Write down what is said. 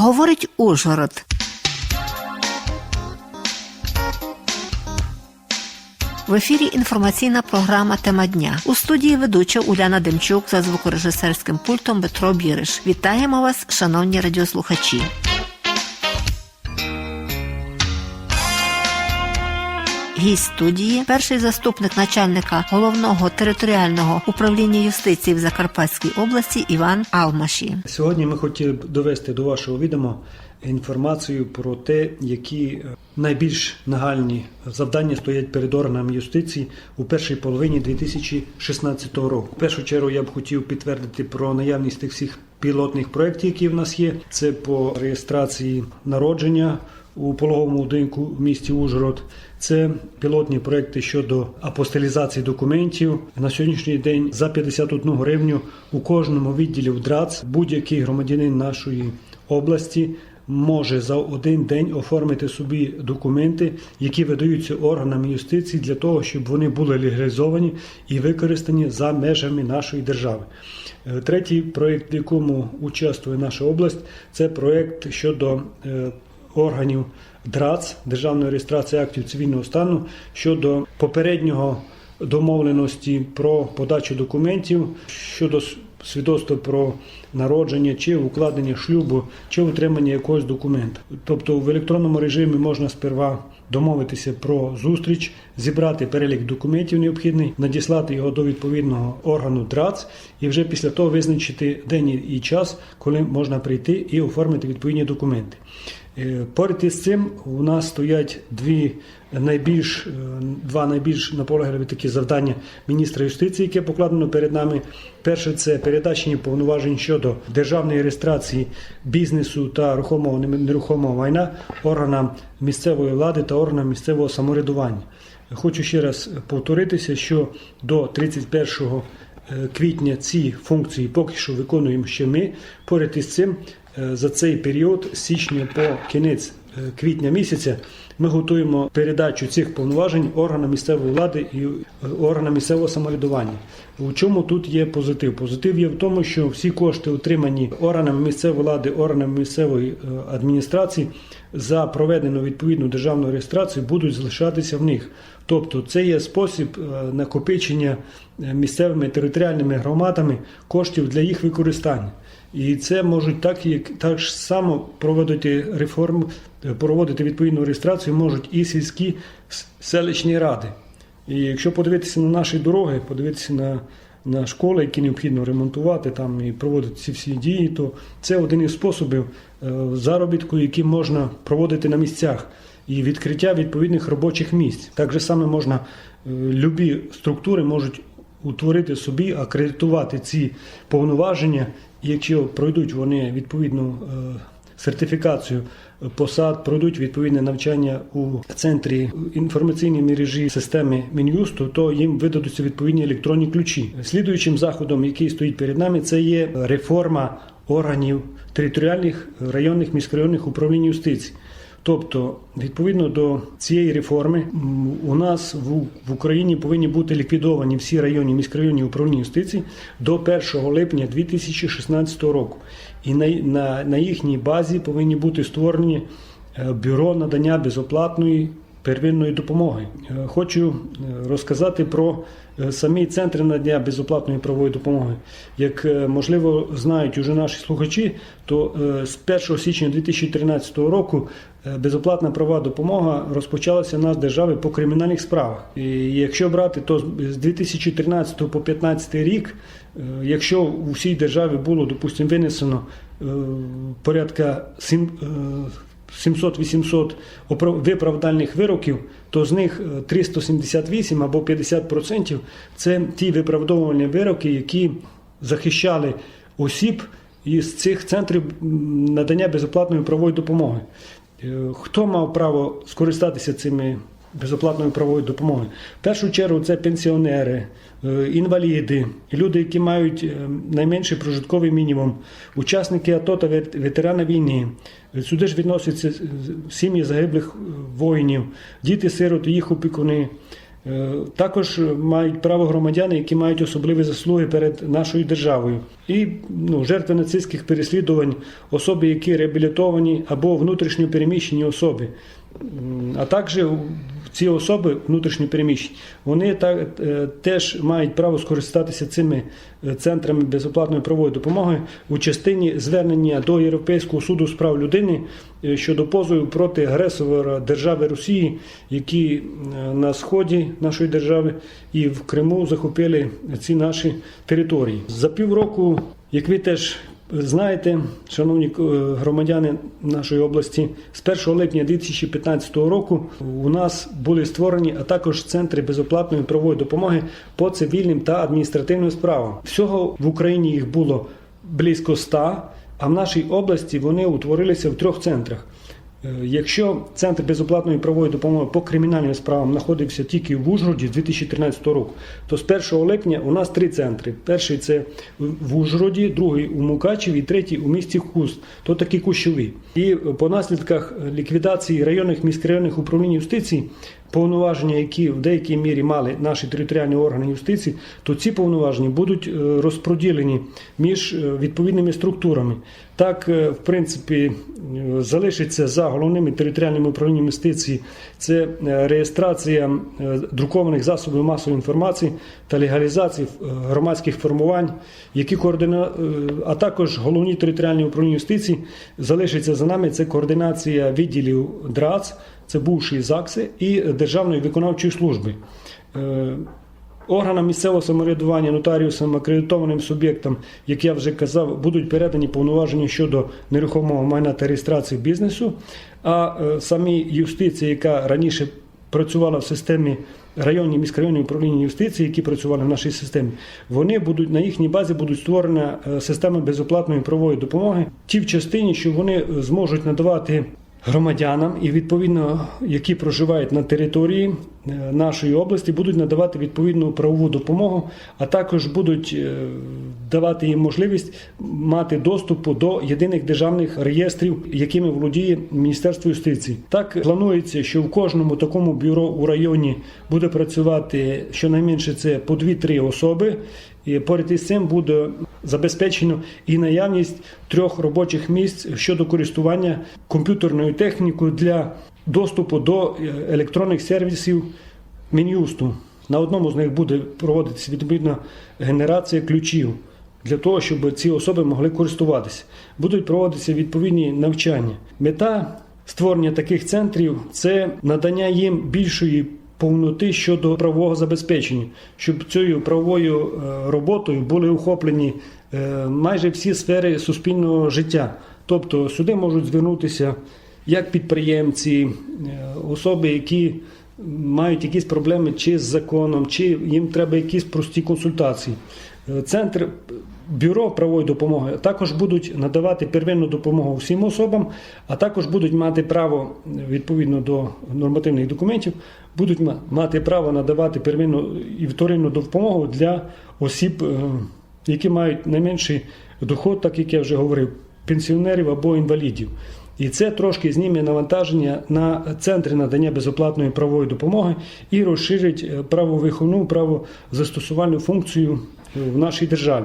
Говорить Ужгород. В ефірі інформаційна програма Тема дня. У студії ведуча Уляна Демчук за звукорежисерським пультом Петро Біриш. Вітаємо вас, шановні радіослухачі. Гість студії, перший заступник начальника головного територіального управління юстиції в Закарпатській області Іван Алмаші. Сьогодні ми хотіли б довести до вашого відома інформацію про те, які е, найбільш нагальні завдання стоять перед органами юстиції у першій половині 2016 року. В першу чергу я б хотів підтвердити про наявність тих всіх пілотних проєктів, які в нас є. Це по реєстрації народження у пологовому будинку в місті Ужгород. Це пілотні проекти щодо апостилізації документів. На сьогоднішній день за 51 гривню у кожному відділі в ДРАЦ будь-який громадянин нашої області може за один день оформити собі документи, які видаються органами юстиції для того, щоб вони були легалізовані і використані за межами нашої держави. Е, Третій проєкт, в якому участвує наша область, це проєкт щодо е, органів ДРАЦ Державної реєстрації актів цивільного стану щодо попереднього домовленості про подачу документів щодо свідоцтва про народження чи укладення шлюбу, чи отримання якогось документу. Тобто в електронному режимі можна сперва домовитися про зустріч, зібрати перелік документів необхідний, надіслати його до відповідного органу ДРАЦ і вже після того визначити день і час, коли можна прийти і оформити відповідні документи. Е, Поряд із цим у нас стоять дві найбільш е, два найбільш наполегливі такі завдання міністра юстиції, яке покладено перед нами. Перше це передачення повноважень щодо державної реєстрації бізнесу та рухомого нерухомого майна органам місцевої влади та органам місцевого самоврядування. Хочу ще раз повторитися, що до 31 е, квітня ці функції поки що виконуємо ще ми. Поряд із цим е, за цей період з січня по кінець е, квітня місяця ми готуємо передачу цих повноважень органам місцевої влади і е, органам місцевого самоврядування. У чому тут є позитив? Позитив є в тому, що всі кошти, отримані органами місцевої влади, органами місцевої е, адміністрації за проведену відповідну державну реєстрацію будуть залишатися в них. Тобто це є спосіб е, накопичення місцевими територіальними громадами коштів для їх використання. І це можуть так, як так само проводити реформ, проводити відповідну реєстрацію можуть і сільські селищні ради. І якщо подивитися на наші дороги, подивитися на, на школи, які необхідно ремонтувати там і проводити ці всі дії, то це один із способів е, заробітку, які можна проводити на місцях, і відкриття відповідних робочих місць. Так же саме можна е, любі структури можуть утворити собі, акредитувати ці повноваження, якщо пройдуть вони відповідну е, сертифікацію посад, пройдуть відповідне навчання у центрі інформаційної мережі системи Мін'юсту, то їм видадуться відповідні електронні ключі. Слідуючим заходом, який стоїть перед нами, це є реформа органів територіальних районних міськрайонних управлінь юстиції. Тобто, відповідно до цієї реформи, у нас в, Україні повинні бути ліквідовані всі районні міськрайонні управління юстиції до 1 липня 2016 року. І на, на, на їхній базі повинні бути створені е, бюро надання безоплатної первинної допомоги. Е, Хочу е, розказати про е, самі центри надання безоплатної правової допомоги. Як можливо знають уже наші слухачі, то з 1 січня 2013 року безоплатна правова допомога розпочалася в нас в по кримінальних справах. І якщо брати, то з 2013 по 2015 рік, якщо у всій державі було, допустимо, винесено порядка сім- е, 700-800 опра- виправдальних вироків, то з них е, 378 або 50% це ті виправдовувальні вироки, які захищали осіб із цих центрів надання безоплатної правової допомоги. Е, Хто мав право скористатися цими безоплатною правовою допомогою? В першу чергу це пенсіонери, е, інваліди, люди, які мають е, найменший прожитковий мінімум, учасники АТО та ветерани війни. Сюди ж відносяться е, сім'ї загиблих е, воїнів, діти-сироти, їх опікуни, Е, Також мають право громадяни, які мають особливі заслуги перед нашою державою, і ну, жертви нацистських переслідувань, особи, які реабілітовані або внутрішньо переміщені особи. А також ці особи внутрішньо переміщені, вони та- е, теж мають право скористатися цими е, центрами безоплатної правової допомоги у частині звернення до Європейського суду з прав людини е, щодо позову проти агресора держави Росії, які на сході нашої держави і в Криму захопили ці наші території. За півроку, як ви теж знаєте, шановні е, громадяни нашої області, з 1 липня 2015 року у нас були створені, а також центри безоплатної правової допомоги по цивільним та адміністративним справам. Всього в Україні їх було близько 100, а в нашій області вони утворилися в трьох центрах. Е, Якщо центр безоплатної правової допомоги по кримінальним справам знаходився тільки в Ужгороді з 2013 року, то з 1 липня у нас три центри. Перший це в Ужгороді, другий у Мукачеві, третій у місті Хуст, то такі кущові. І по наслідках ліквідації районних міськрайонних управлінь юстиції, повноваження, які в деякій мірі мали наші територіальні органи юстиції, то ці повноваження будуть е, розподілені між е, відповідними структурами. Так, е, в принципі, залишиться за головними територіальними управліннями юстиції це реєстрація друкованих засобів масової інформації та легалізація е, громадських формувань, які координа... а також головні територіальні управління юстиції залишиться за нами. Це координація відділів ДРАЦ, це бувші ЗАГСи і Державної виконавчої служби. Е, Органам місцевого самоврядування, нотаріусам, акредитованим суб'єктам, як я вже казав, будуть передані повноваження щодо нерухомого майна та реєстрації бізнесу. А е, самі юстиції, яка раніше працювала в системі районні міськрайонні управління юстиції, які працювали в нашій системі, вони будуть на їхній базі будуть створена е, система безоплатної правової допомоги. Ті в частині, що вони зможуть надавати громадянам і відповідно, які проживають на території е, нашої області, будуть надавати відповідну правову допомогу, а також будуть е, давати їм можливість мати доступу до єдиних державних реєстрів, якими володіє Міністерство юстиції. Так планується, що в кожному такому бюро у районі буде працювати щонайменше це по 2-3 особи. І поряд із цим буде забезпечено і наявність трьох робочих місць щодо користування комп'ютерною технікою для доступу до е, електронних сервісів Мін'юсту. На одному з них буде проводитися відповідна генерація ключів для того, щоб ці особи могли користуватися. Будуть проводитися відповідні навчання. Мета створення таких центрів це надання їм більшої повноти щодо правового забезпечення, щоб цією правовою е, роботою були охоплені е, майже всі сфери суспільного життя. Тобто сюди можуть звернутися як підприємці, е, особи, які мають якісь проблеми чи з законом, чи їм треба якісь прості консультації. Центр бюро правової допомоги також будуть надавати первинну допомогу всім особам, а також будуть мати право відповідно до нормативних документів, будуть мати право надавати первинну і вторинну допомогу для осіб, е, які мають найменший доход, так як я вже говорив, пенсіонерів або інвалідів. І це трошки зніме навантаження на центри надання безоплатної правової допомоги і розширить е, правовиховну, правозастосувальну функцію в нашій державі.